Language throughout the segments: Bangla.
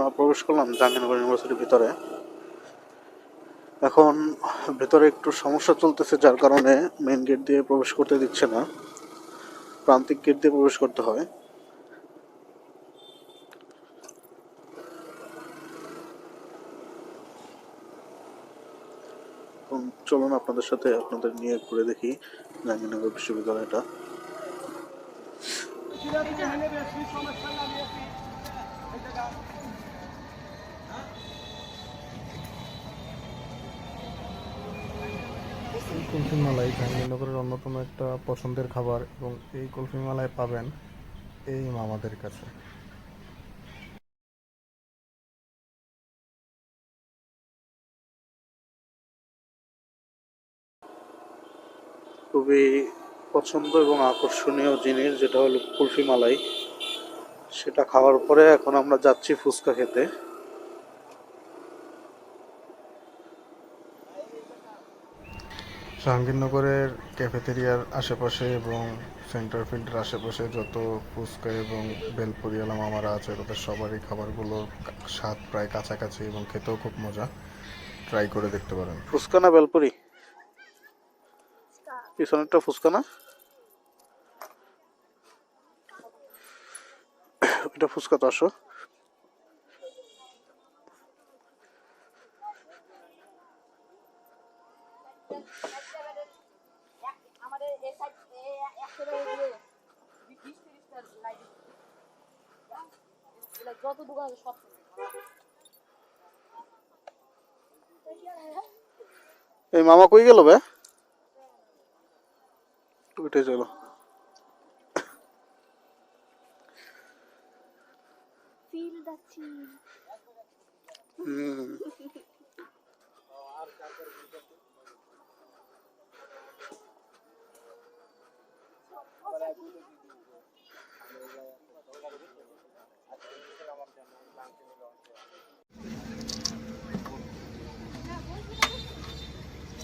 আমরা প্রবেশ করলাম জাহাঙ্গীরনগর ইউনিভার্সিটির ভিতরে। এখন ভেতরে একটু সমস্যা চলতেছে, যার কারণে মেন গেট দিয়ে প্রবেশ করতে দিচ্ছে না। প্রান্তিক গেট দিয়ে প্রবেশ করতে হয়। চলুন আপনাদের সাথে আপনাদের নিয়ে ঘুরে দেখি জাহাঙ্গীরনগর বিশ্ববিদ্যালয়টা। এই কুলফি মালাই জাহাঙ্গীরনগরের অন্যতম একটা পছন্দের খাবার এবং এই কুলফি মালাই পাবেন এই মামাদের কাছে। খুবই পছন্দ এবং আকর্ষণীয় জিনিস যেটা হলো কুলফি মালাই। সেটা খাওয়ার পরে এখন আমরা যাচ্ছি ফুচকা খেতে। জাহাঙ্গীরনগরের ক্যাফেটেরিয়ার আশেপাশে এবং সেন্টার ফিল্ডের আশেপাশে যত ফুচকা এবং বেলপুরিয়ালা মামারা আছে তাদের সবারই খাবারগুলোর স্বাদ প্রায় কাছাকাছি এবং খেতেও খুব মজা। ট্রাই করে দেখতে পারেন। ফুচকা না বেলপুরি? পিছনেরটা ফুচকা না? এটা ফুচকা তো আসো আমাদের এই সাইড একশো টাকা দিয়ে বিশ তিরিশটা লাইট যত দোকান আছে সব এই মামা কই গেল বে? উঠে চলো।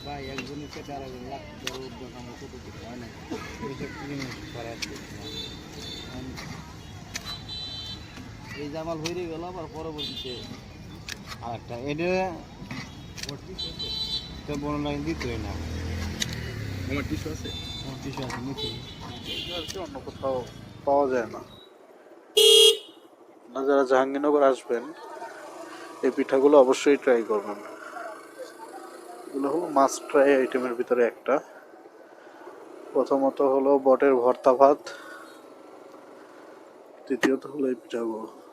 ভাই একজনের সাথে আর একজন লাখ বড় উদ্যোগ আমরা কত কিছু হয় না? এইসব জিনিস করা এই জামাল হয়ে গেল আবার পরবর্তীতে আর একটা এটা তো বর্ণনা দিতই না। আমার আছে? আমার অন্য কোথাও পাওয়া যায় না। না যারা জাহাঙ্গীরনগর আসবেন, এই পিঠাগুলো অবশ্যই ট্রাই করবেন। এগুলো হলো মাস্ট ট্রাই আইটেমের ভিতরে একটা। প্রথমত হলো বটের ভর্তা ভাত। দ্বিতীয়ত হলো এই পিঠাগুলো।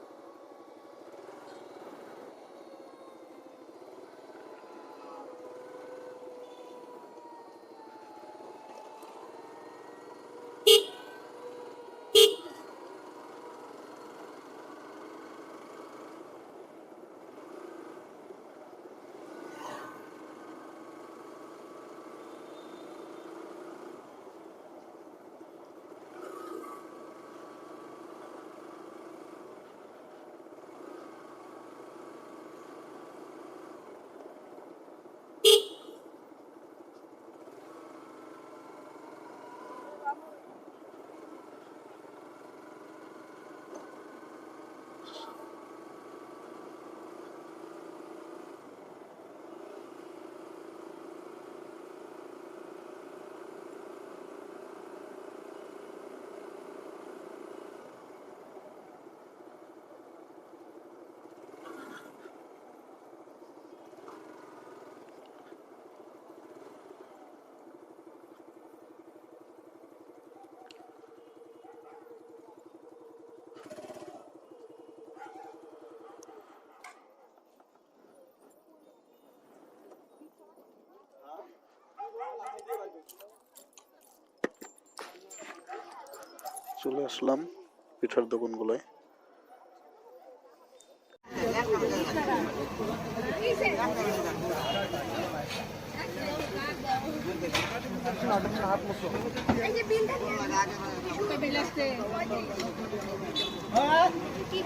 চলে আসলাম পিঠার দোকানগুলোয়। কি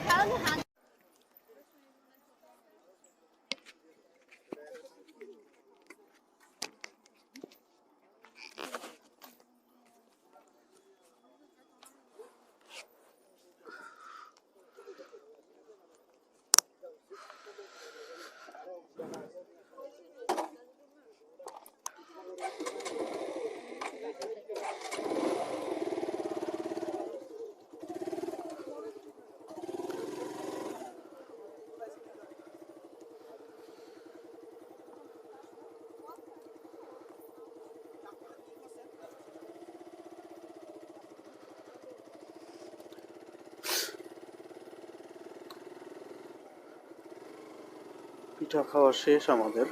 পিঠা খাওয়া শেষ আমাদের।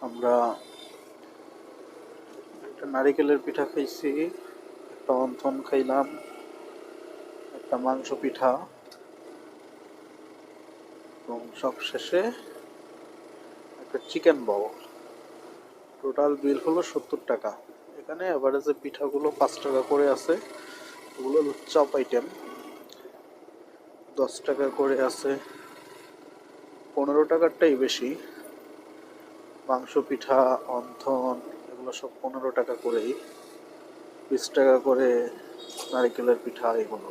আমরা একটা নারিকেলের পিঠা খাইছি, একটা অন্থন খাইলাম, একটা মাংস পিঠা। এবং সব শেষে একটা চিকেন বল টোটাল বিল হলো সত্তর টাকা। এখানে অ্যাভারেজে পিঠাগুলো পাঁচ টাকা করে আছে, ওগুলো চপ আইটেম দশ টাকা করে আছে। পনেরো টাকারটাই বেশি। মাংস, পিঠা, অন্থন, এগুলো সব পনেরো টাকা করেই। বিশ টাকা করে নারিকেলের পিঠা, এগুলো।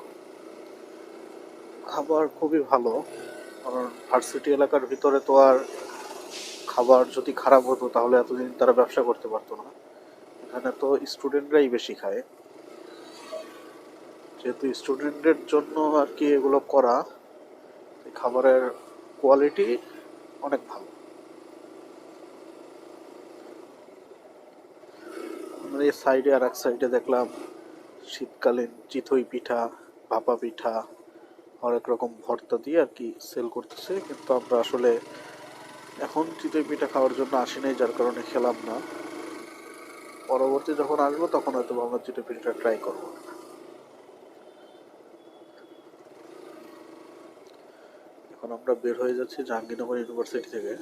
খাবার খুবই ভালো, কারণ ভার্সিটি এলাকার ভিতরে তো আর খাবার যদি খারাপ হতো, তাহলে এতদিন তারা ব্যবসা করতে পারতো না। এখানে তো স্টুডেন্টরাই বেশি খায়। যেহেতু স্টুডেন্টদের জন্য আর কি এগুলো করা খাবারের কোয়ালিটি অনেক ভালো। আমরা এই সাইডে আর এক সাইডে দেখলাম শীতকালীন চিতই পিঠা, ভাপা পিঠা, অনেক রকম ভর্তা দিয়ে আর কি সেল করতেছে। কিন্তু আমরা আসলে এখন চিতই পিঠা খাওয়ার জন্য আসি নাই, যার কারণে খেলাম না। পরবর্তী যখন আসব, তখন হয়তো আমরা চিতই পিঠাটা ট্রাই করব। এখন আমরা বের হয়ে যাচ্ছি জাহাঙ্গীরনগর ইউনিভার্সিটি থেকে।